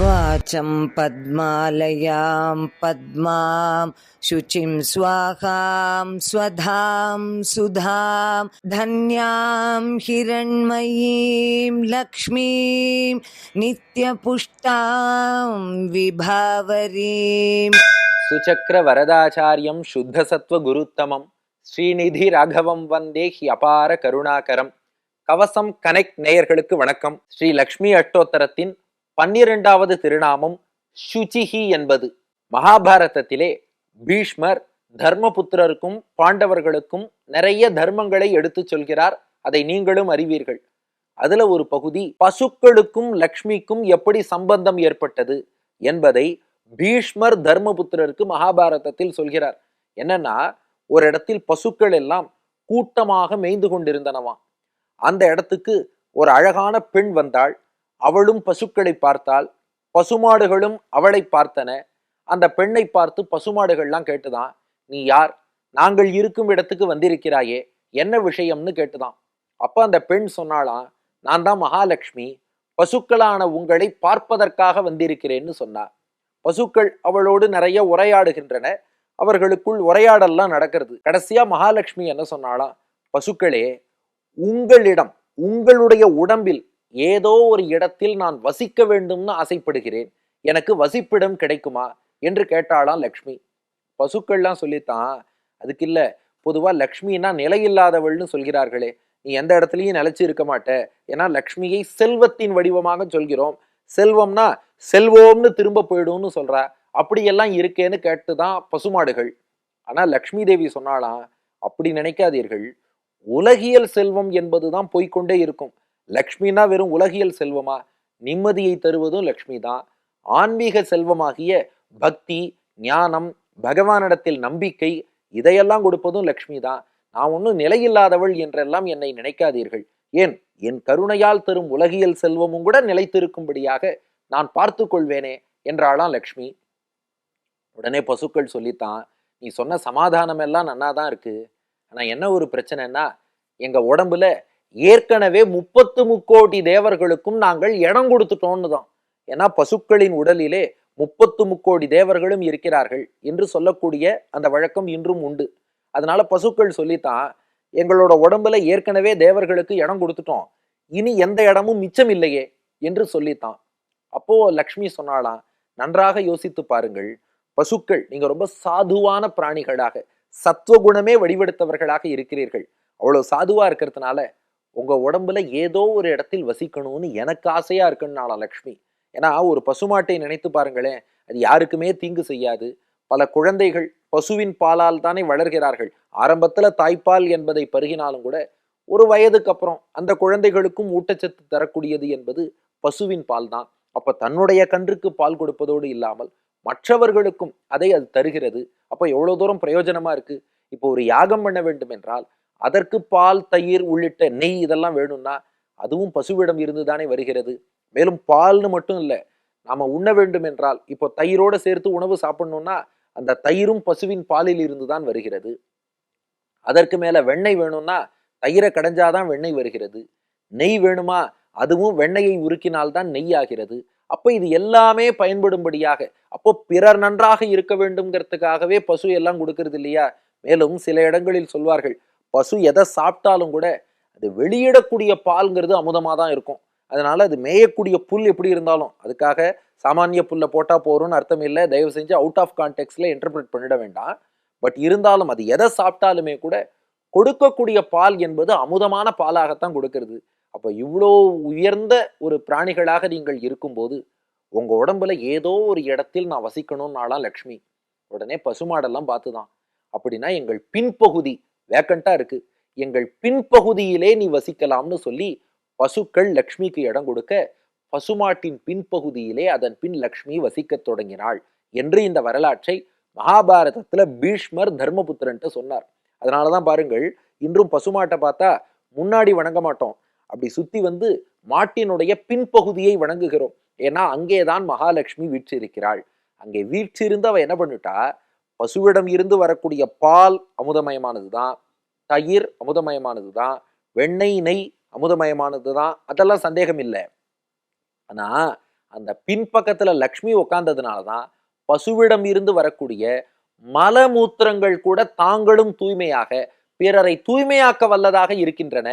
వాచం పద్మాలయాం పద్మాం శుచిం స్వాహాం స్వధాం సుధాం ధన్యాం హిరణ్మయీం లక్ష్మీం నిత్యపుష్టాం విభావరీం. సుచక్ర వరదాచార్యం శుద్ధసత్వ గురుత్తమం. ஸ்ரீநிதி ராகவம் வந்தே ஹி அபார கருணாகரம். கவசம் கனெக்ட் நேயர்களுக்கு வணக்கம். ஸ்ரீ லக்ஷ்மி அஷ்டோத்தரத்தின் பன்னிரெண்டாவது திருநாமம் சுச்சிஹி என்பது. மகாபாரதத்திலே பீஷ்மர் தர்மபுத்திரருக்கும் பாண்டவர்களுக்கும் நிறைய தர்மங்களை எடுத்துச் சொல்கிறார். அதை நீங்களும் அறிவீர்கள். அதுல ஒரு பகுதி பசுக்களுக்கும் லக்ஷ்மிக்கும் எப்படி சம்பந்தம் ஏற்பட்டது என்பதை பீஷ்மர் தர்மபுத்திரருக்கு மகாபாரதத்தில் சொல்கிறார். என்னன்னா ஒரு இடத்தில் பசுக்கள் எல்லாம் கூட்டமாக மேய்ந்து கொண்டிருந்தனவாம் அந்த இடத்துக்கு ஒரு அழகான பெண் வந்தாள். அவளும் பசுக்களை பார்த்தாள். பசுமாடுகளும் அவளை பார்த்தன. அந்த பெண்ணை பார்த்து பசுமாடுகள்லாம் கேட்டுதான் நீ யார்? நாங்கள் இருக்கும் இடத்துக்கு வந்திருக்கிறாயே. என்ன விஷயம்னு கேட்டுதான் அப்போ அந்த பெண் சொன்னாளாம் நான் தான் மகாலட்சுமி. பசுக்களான உங்களை பார்ப்பதற்காக வந்திருக்கிறேன்னு சொன்னார். பசுக்கள் அவளோடு நிறைய உரையாடுகின்றன. அவர்களுக்குள் உரையாடல்லாம் நடக்கிறது. கடைசியா மகாலட்சுமி என்ன சொன்னாலாம் பசுக்களே உங்களிடம் உங்களுடைய உடம்பில் ஏதோ ஒரு இடத்தில் நான் வசிக்க வேண்டும்னு ஆசைப்படுகிறேன். எனக்கு வசிப்பிடம் கிடைக்குமா? என்று கேட்டாளாம் லக்ஷ்மி. பசுக்கள்லாம் சொல்லித்தான் அதுக்கு இல்ல பொதுவா லக்ஷ்மின்னா நிலையில்லாதவள்னு சொல்கிறார்களே. நீ எந்த இடத்துலயும் நிலைச்சு இருக்க மாட்ட. ஏன்னா லக்ஷ்மியை செல்வத்தின் வடிவமாக சொல்கிறோம். செல்வம்னா செல்வோம்னு திரும்ப போயிடும்னு சொல்றா. அப்படியெல்லாம் இருக்கேன்னு கேட்டு தான் பசுமாடுகள். ஆனால் லக்ஷ்மி தேவி சொன்னாலாம் அப்படி நினைக்காதீர்கள். உலகியல் செல்வம் என்பதுதான் போய்கொண்டே இருக்கும். லக்ஷ்மினா வெறும் உலகியல் செல்வமா? நிம்மதியை தருவதும் லக்ஷ்மி தான் ஆன்மீக செல்வமாகிய பக்தி ஞானம் பகவானிடத்தில் நம்பிக்கை இதையெல்லாம் கொடுப்பதும் லக்ஷ்மி தான் நான் ஒன்றும் நிலையில்லாதவள் என்றெல்லாம் என்னை நினைக்காதீர்கள். ஏன்? என் கருணையால் தரும் உலகியல் செல்வமும் கூட நிலைத்திருக்கும்படியாக நான் பார்த்து கொள்வேனே என்றாளாம் லக்ஷ்மி. உடனே பசுக்கள் சொல்லித்தான் நீ சொன்ன சமாதானம் எல்லாம் நன்னா தான் இருக்கு. ஆனால் என்ன ஒரு பிரச்சனைன்னா எங்கள் உடம்புல ஏற்கனவே முப்பத்து முக்கோடி தேவர்களுக்கும் நாங்கள் இடம் கொடுத்துட்டோம்னு தான் ஏன்னா பசுக்களின் உடலிலே முப்பத்து முக்கோடி தேவர்களும் இருக்கிறார்கள் என்று சொல்லக்கூடிய அந்த வழக்கம் இன்றும் உண்டு. அதனால பசுக்கள் சொல்லித்தான் எங்களோட உடம்புல ஏற்கனவே தேவர்களுக்கு இடம் கொடுத்துட்டோம். இனி எந்த இடமும் மிச்சம் இல்லையே என்று சொல்லித்தான். அப்போ லக்ஷ்மி சொன்னாலாம் நன்றாக யோசித்து பாருங்கள். பசுக்கள் நீங்க ரொம்ப சாதுவான பிராணிகளாக சத்துவகுணமே வடிவெடுத்தவர்களாக இருக்கிறீர்கள். அவ்வளவு சாதுவா இருக்கிறதுனால உங்க உடம்புல ஏதோ ஒரு இடத்தில் வசிக்கணும்னு எனக்கு ஆசையா இருக்குன்னாலாம் லக்ஷ்மி? ஏன்னா ஒரு பசுமாட்டை நினைத்து பாருங்களேன் அது யாருக்குமே தீங்கு செய்யாது. பல குழந்தைகள் பசுவின் பாலால் தானே வளர்கிறார்கள். ஆரம்பத்துல தாய்ப்பால் என்பதை பருகினாலும் கூட ஒரு வயதுக்கு அப்புறம் அந்த குழந்தைகளுக்கும் ஊட்டச்சத்து தரக்கூடியது என்பது பசுவின் பால் தான் அப்ப தன்னுடைய கன்றுக்கு பால் கொடுப்பதோடு இல்லாமல் மற்றவர்களுக்கும் அதை அது தருகிறது. அப்போ எவ்வளோ தூரம் பிரயோஜனமாக இருக்குது இப்போ ஒரு யாகம் பண்ண வேண்டும் என்றால் அதற்கு பால் தயிர் உள்ளிட்ட நெய் இதெல்லாம் வேணும்னா அதுவும் பசுவிடம் இருந்து தானே வருகிறது. மேலும் பால்னு மட்டும் இல்லை நாம் உண்ண வேண்டும் என்றால் இப்போ தயிரோடு சேர்த்து உணவு சாப்பிடணும்னா அந்த தயிரும் பசுவின் பாலில் இருந்து தான் வருகிறது. அதற்கு மேலே வெண்ணெய் வேணும்னா தயிரை கடைஞ்சாதான் வெண்ணெய் வருகிறது. நெய் வேணுமா அதுவும் வெண்ணெயை உருக்கினால்தான் நெய் ஆகிறது அப்போ இது எல்லாமே பயன்படும்படியாக அப்போ பிறர் நன்றாக இருக்க வேண்டும்ங்கிறதுக்காகவே பசு எல்லாம் கொடுக்கறது இல்லையா மேலும் சில இடங்களில் சொல்வார்கள் பசு எதை சாப்பிட்டாலும் கூட அது வெளியிடக்கூடிய பால்ங்கிறது அமுதமாக தான் இருக்கும். அதனால அது மேயக்கூடிய புல் எப்படி இருந்தாலும் அதுக்காக சாமானிய புல்லை போட்டால் போகிறோம்னு அர்த்தம் இல்லை. தயவு செஞ்சு அவுட் ஆஃப் கான்டெக்ட்ல இன்டர்பிரட் பண்ணிட வேண்டாம். பட் இருந்தாலும் அது எதை சாப்பிட்டாலுமே கூட கொடுக்கக்கூடிய பால் என்பது அமுதமான பாலாகத்தான் கொடுக்கறது. அப்போ இவ்வளோ உயர்ந்த ஒரு பிராணிகளாக நீங்கள் இருக்கும்போது உங்கள் உடம்புல ஏதோ ஒரு இடத்தில் நான் வசிக்கணும்னாலாம் லக்ஷ்மி. உடனே பசுமாடெல்லாம் பார்த்துதான். அப்படின்னா எங்கள் பின்பகுதி வேக்கண்ட்டாக இருக்குது எங்கள் பின்பகுதியிலே நீ வசிக்கலாம்னு சொல்லி பசுக்கள் லக்ஷ்மிக்கு இடம் கொடுக்க பசுமாட்டின் பின்பகுதியிலே அதன் பின் லக்ஷ்மி வசிக்கத் தொடங்கினாள் என்று இந்த வரலாற்றை மகாபாரதத்துல பீஷ்மர் தர்மபுத்திரன்ட்டு சொன்னார். அதனாலதான் பாருங்கள் இன்றும் பசுமாட்டை பார்த்தா முன்னாடி வணங்க மாட்டோம். அப்படி சுத்தி வந்து மாட்டினுடைய பின்பகுதியை வணங்குகிறோம். ஏன்னா அங்கேதான் மகாலட்சுமி வீற்றிருக்கிறாள். அங்கே வீற்றிருந்து அவ என்ன பண்ணிட்டா பசுவிடம் இருந்து வரக்கூடிய பால் அமுதமயமானது தான் தயிர் அமுதமயமானது தான் வெண்ணெய் நெய் அமுதமயமானது தான் அதெல்லாம் சந்தேகம் இல்லை. ஆனா அந்த பின்பக்கத்துல லக்ஷ்மி உட்கார்ந்ததுனால தான் பசுவிடம் இருந்து வரக்கூடிய மலமூத்திரங்கள் கூட தாங்களும் தூய்மையாக பிறரை தூய்மையாக்க வல்லதாக இருக்கின்றன.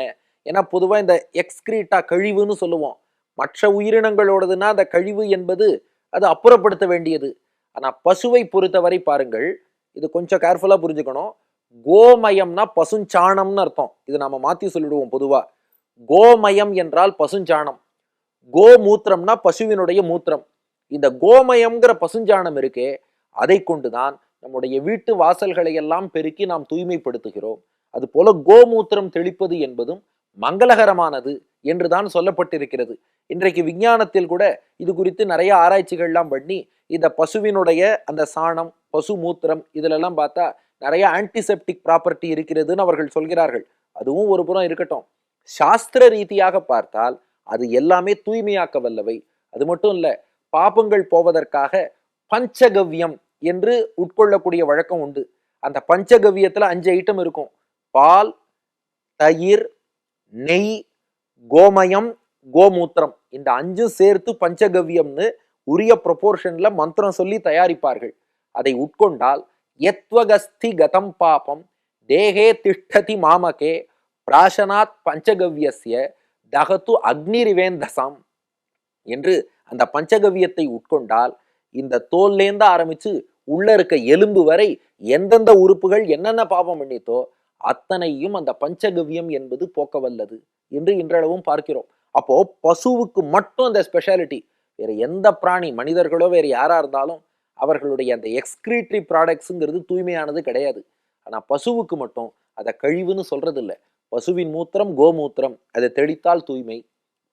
ஏன்னா பொதுவாக இந்த எக்ஸ்கிரீட்டா கழிவுன்னு சொல்லுவோம். மற்ற உயிரினங்களோடதுன்னா அந்த கழிவு என்பது அது அப்புறப்படுத்த வேண்டியது. ஆனால் பசுவை பொறுத்தவரை பாருங்கள் இது கொஞ்சம் கேர்ஃபுல்லாக புரிஞ்சுக்கணும். கோமயம்னா பசுஞ்சாணம்னு அர்த்தம். இது நம்ம மாற்றி சொல்லிடுவோம் பொதுவாக கோமயம் என்றால் பசுஞ்சாணம். கோமூத்திரம்னா பசுவினுடைய மூத்திரம். இந்த கோமயம்ங்கிற பசுஞ்சாணம் இருக்கே அதை கொண்டுதான் நம்முடைய வீட்டு வாசல்களை எல்லாம் பெருக்கி நாம் தூய்மைப்படுத்துகிறோம். அதுபோல கோமூத்திரம் தெளிப்பது என்பதும் மங்களகரமானது என்றுதான் சொல்லப்பட்டிருக்கிறது. இன்றைக்கு விஞ்ஞானத்தில் கூட இது குறித்து நிறைய ஆராய்ச்சிகள்லாம் பண்ணி இந்த பசுவினுடைய அந்த சாணம் பசு மூத்திரம் இதுலெல்லாம் பார்த்தா நிறைய ஆன்டிசெப்டிக் ப்ராப்பர்ட்டி இருக்கிறதுன்னு அவர்கள் சொல்கிறார்கள். அதுவும் ஒரு புறம் இருக்கட்டும். சாஸ்திர ரீதியாக பார்த்தால் அது எல்லாமே தூய்மையாக்க வல்லவை. அது மட்டும் இல்லை பாபங்கள் போவதற்காக பஞ்சகவ்யம் என்று உட்கொள்ளக்கூடிய வழக்கம் உண்டு. அந்த பஞ்சகவ்யத்தில் அஞ்சு ஐட்டம் இருக்கும். பால் தயிர் நெய் கோமயம் கோமூத்திரம். இந்த அஞ்சும் சேர்த்து பஞ்சகவ்யம்னு உரிய ப்ரொபோர்ஷன்ல மந்திரம் சொல்லி தயாரிப்பார்கள். அதை உட்கொண்டால் எத்வகஸ்தி கதம் பாபம் தேகே திஷ்டதி மாமகே பிராசனாத் பஞ்சகவ்யசிய தகத்து அக்னிரிவேந்தசம் என்று அந்த பஞ்சகவ்யத்தை உட்கொண்டால் இந்த தோல்லேருந்து ஆரம்பிச்சு உள்ள இருக்க எலும்பு வரை எந்தெந்த உறுப்புகள் என்னென்ன பாபம் பண்ணித்தோ அத்தனையும் அந்த பஞ்சகவ்யம் என்பது போக்க வல்லது என்று இன்றளவும் பார்க்கிறோம். அப்போ பசுவுக்கு மட்டும் அந்த ஸ்பெஷாலிட்டி வேற எந்த பிராணி மனிதர்களோ வேற யாரா இருந்தாலும் அவர்களுடைய அந்த எக்ஸ்கிரீட்ரி ப்ராடக்ட்ஸுங்கிறது தூய்மையானது கிடையாது. ஆனா பசுவுக்கு மட்டும் அதை கழிவுன்னு சொல்றது இல்லை பசுவின் மூத்திரம் கோமூத்திரம் அதை தெளித்தால் தூய்மை.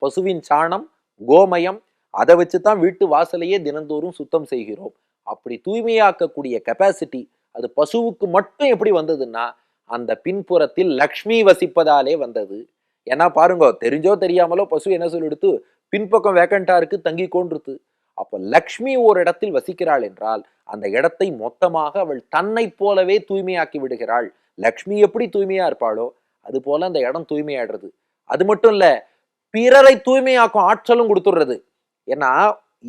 பசுவின் சாணம் கோமயம் அதை வச்சு தான் வீட்டு வாசலையே தினந்தோறும் சுத்தம் செய்கிறோம். அப்படி தூய்மையாக்கக்கூடிய கெப்பாசிட்டி அது பசுவுக்கு மட்டும் எப்படி வந்ததுன்னா அந்த பின்புறத்தில் லக்ஷ்மி வசிப்பதாலே வந்தது. ஏன்னா பாருங்க தெரிஞ்சோ தெரியாமலோ பசு என்ன சொல்லிடுத்து? பின்பக்கம் வேக்கண்டா இருக்கு தங்கி கொண்டிருத்து. அப்போ லக்ஷ்மி ஒரு இடத்தில் வசிக்கிறாள் என்றால் அந்த இடத்தை மொத்தமாக அவள் தன்னை போலவே தூய்மையாக்கி விடுகிறாள். லக்ஷ்மி எப்படி தூய்மையா இருப்பாளோ அது போல அந்த இடம் தூய்மையாடுறது அது மட்டும் இல்ல பிறரை தூய்மையாக்கும் ஆற்றலும் கொடுத்துடுறது. ஏன்னா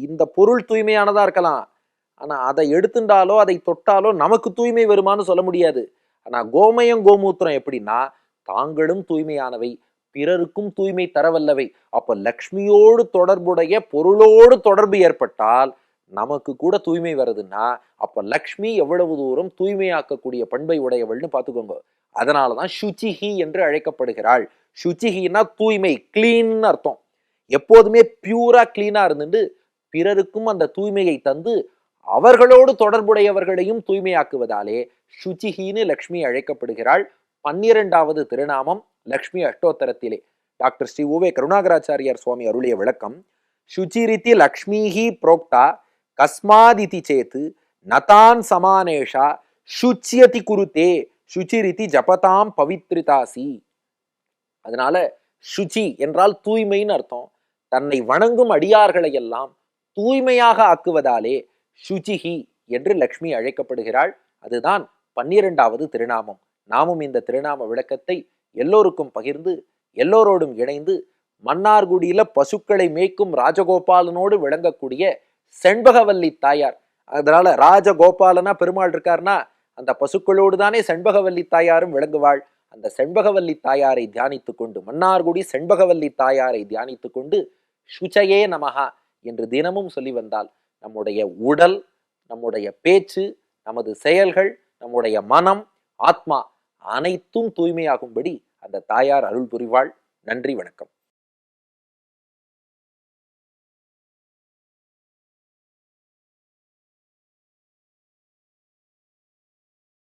இந்த பொருள் தூய்மையானதா இருக்கலாம். ஆனா அதை எடுத்துட்டாலோ அதை தொட்டாலோ நமக்கு தூய்மை வருமான்னு சொல்ல முடியாது. ஆனால் கோமயம் கோமூத்திரம் எப்படின்னா தாங்களும் தூய்மையானவை பிறருக்கும் தூய்மை தரவல்லவை. அப்போ லக்ஷ்மியோடு தொடர்புடைய பொருளோடு தொடர்பு ஏற்பட்டால் நமக்கு கூட தூய்மை வருதுன்னா அப்போ லக்ஷ்மி எவ்வளவு தூரம் தூய்மையாக்கக்கூடிய பண்பை உடையவள்னு பார்த்துக்கோங்க. அதனாலதான் சுச்சிஹி என்று அழைக்கப்படுகிறாள். சுச்சிஹின்னா தூய்மை கிளீன்னு அர்த்தம். எப்போதுமே பியூரா கிளீனா இருந்துட்டு பிறருக்கும் அந்த தூய்மையை தந்து அவர்களோடு தொடர்புடையவர்களையும் தூய்மையாக்குவதாலே சுச்சிஹின்னு லக்ஷ்மி அழைக்கப்படுகிறாள். பன்னிரெண்டாவது திருநாமம் லக்ஷ்மி அஷ்டோத்தரத்திலே. டாக்டர் ஸ்ரீ ஓவே கருணாகராச்சாரியார் சுவாமி அருளிய விளக்கம் சுச்சிரித்தி லக்ஷ்மிஹி புரோக்தா கஸ்மாதிதி சேத்து நதான் சமானேஷா சுச்சியதி குருத்தே சுச்சிரித்தி ஜபதாம் பவித்ரிதாசி. அதனால சுச்சி என்றால் தூய்மைன்னு அர்த்தம். தன்னை வணங்கும் அடியார்களை எல்லாம் தூய்மையாக ஆக்குவதாலே ஷுஜிஹி என்று லக்ஷ்மி அழைக்கப்படுகிறாள். அதுதான் பன்னிரெண்டாவது திருநாமம். நாமும் இந்த திருநாம விளக்கத்தை எல்லோருக்கும் பகிர்ந்து எல்லோரோடும் இணைந்து மன்னார்குடியில பசுக்களை மேய்க்கும் ராஜகோபாலனோடு விளங்கக்கூடிய செண்பகவல்லி தாயார். அதனால ராஜகோபாலனா பெருமாள் இருக்காருன்னா அந்த பசுக்களோடு தானே செண்பகவல்லி தாயாரும் விளங்குவாள். அந்த செண்பகவல்லி தாயாரை தியானித்து கொண்டு மன்னார்குடி செண்பகவல்லி தாயாரை தியானித்து கொண்டு சுச்சையே நமகா என்று தினமும் சொல்லி வந்தாள் நம்முடைய உடல் நம்முடைய பேச்சு நமது செயல்கள் நம்முடைய மனம் ஆத்மா அனைத்தும் தூய்மையாகும்படி அந்த தாயார் அருள் புரிவாள். நன்றி வணக்கம்.